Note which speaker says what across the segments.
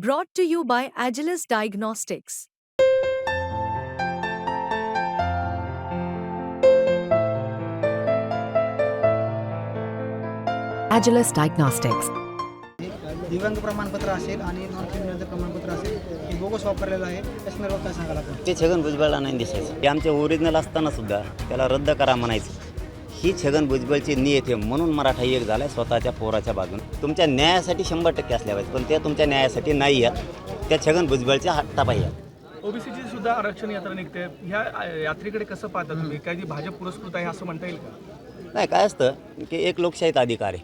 Speaker 1: Brought to you by Agilus Diagnostics.
Speaker 2: Agilus Diagnostics.
Speaker 3: दिव्यांग प्रमाणपत्र असेल आणि नॉन क्रिमिनलचं प्रमाणपत्र असेल हे बोगस वापरलेलं आहे त्या संदर्भात काय सांगाल आपण
Speaker 4: ते छगन भुजबळला नाही दिसायचं ते आमचे ओरिजिनल असताना सुद्धा त्याला रद्द करा म्हणायचं ही छगन भुजबळची नियत आहे म्हणून मराठा एक झाला आहे स्वतःच्या पोराच्या बाजून. तुमच्या न्यायासाठी शंभर टक्के असल्या पाहिजे पण त्या तुमच्या न्यायासाठी नाही आहेत. त्या छगन भुजबळच्या हट्टापायी आहेत.
Speaker 5: ओबीसीची सुद्धा आरक्षण यात्रा निघते. ह्या यात्रेकडे कसं पाहता तुम्ही? काय जी भाजप पुरस्कृत आहे असं म्हणता येईल का?
Speaker 4: नाही काय असतं की एक लोकशाहीत अधिकार आहे.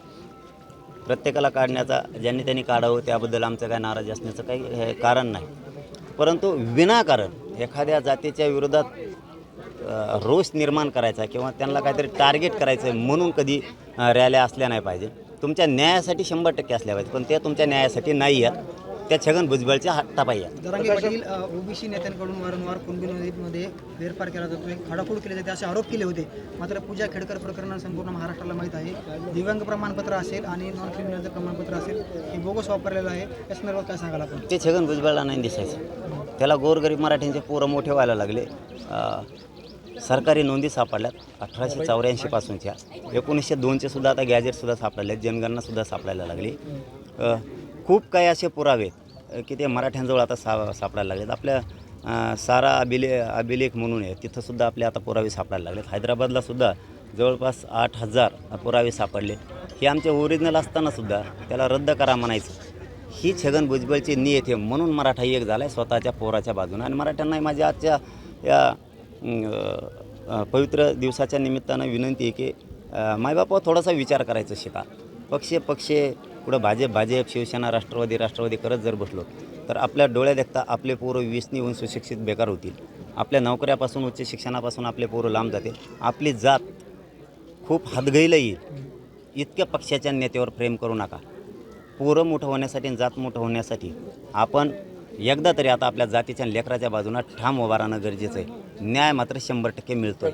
Speaker 4: प्रत्येकाला काढण्याचा ज्यांनी त्यांनी काढावं त्याबद्दल आमचं काय नाराज असण्याचं काही हे कारण नाही. परंतु विनाकारण एखाद्या जातीच्या विरोधात रोष निर्माण करायचा किंवा त्यांना काहीतरी टार्गेट करायचं आहे म्हणून कधी रॅल्या असल्या नाही पाहिजे. तुमच्या न्यायासाठी शंभर टक्के असल्या पाहिजे पण ते तुमच्या न्यायासाठी नाही आहेत त्या छगन भुजबळच्या
Speaker 3: जरांगे पाटील ओबीसी नेत्यांकडून वारंवार कुणबी नदीमध्ये फेरफार केला जातो एक खाडाखोड केले जाते असे आरोप केले होते. मात्र पूजा खेडकर प्रकरण संपूर्ण महाराष्ट्राला माहीत आहे. दिव्यांग प्रमाणपत्र असेल आणि नॉन क्रिमिनलचं प्रमाणपत्र असेल हे बोगस वापरलेलं आहे. त्या संदर्भात काय सांगाल आपण?
Speaker 4: ते छगन भुजबळला नाही दिसायचं. त्याला गोरगरीब मराठ्यांचे पोरं मोठे व्हायला लागले. सरकारी नोंदी सापडल्यात. अठराशे चौऱ्याऐंशीपासूनच्या एकोणीसशे दोनचे सुद्धा आता गॅजेटसुद्धा सापडले आहेत. जनगणनासुद्धा सापडायला लागली. खूप काही असे पुरावे की ते मराठ्यांजवळ आता सा सापडायला लागलेत. आपल्या सारा अभिले अभिलेख म्हणून आहे तिथंसुद्धा आपले आता पुरावे सापडायला लागलेत. हैदराबादलासुद्धा जवळपास आठ हजार पुरावे सापडले. हे आमचे ओरिजिनल असतानासुद्धा त्याला रद्द करा म्हणायचं. ही छगन भुजबळची नियत आहे म्हणून मराठा एक झाला आहे स्वतःच्या पोराच्या बाजूने. आणि मराठ्यांना माझ्या आजच्या या पवित्र दिवसाच्या निमित्तानं विनंती आहे की अं, मायबापावर थोडासा विचार करायचा शिका. पक्ष पक्ष पुढं भाजप भाजप शिवसेना राष्ट्रवादी राष्ट्रवादी करत जर बसलो तर आपल्या डोळ्या देखता आपले पोरं विसनी होऊन सुशिक्षित बेकार होतील. आपल्या नोकऱ्यापासून उच्च शिक्षणापासून आपले पोरं लांब जातील. आपली जात खूप हदगैला येईल. इतक्या पक्षाच्या नेत्यावर प्रेम करू नका. पोरं मोठं होण्यासाठी आणि जात मोठं होण्यासाठी आपण एकदा तरी आता आपल्या जातीच्या लेकराच्या बाजूनं ठाम उभारणं राहणं गरजेचं आहे. न्याय मात्र शंभर टक्के मिळतो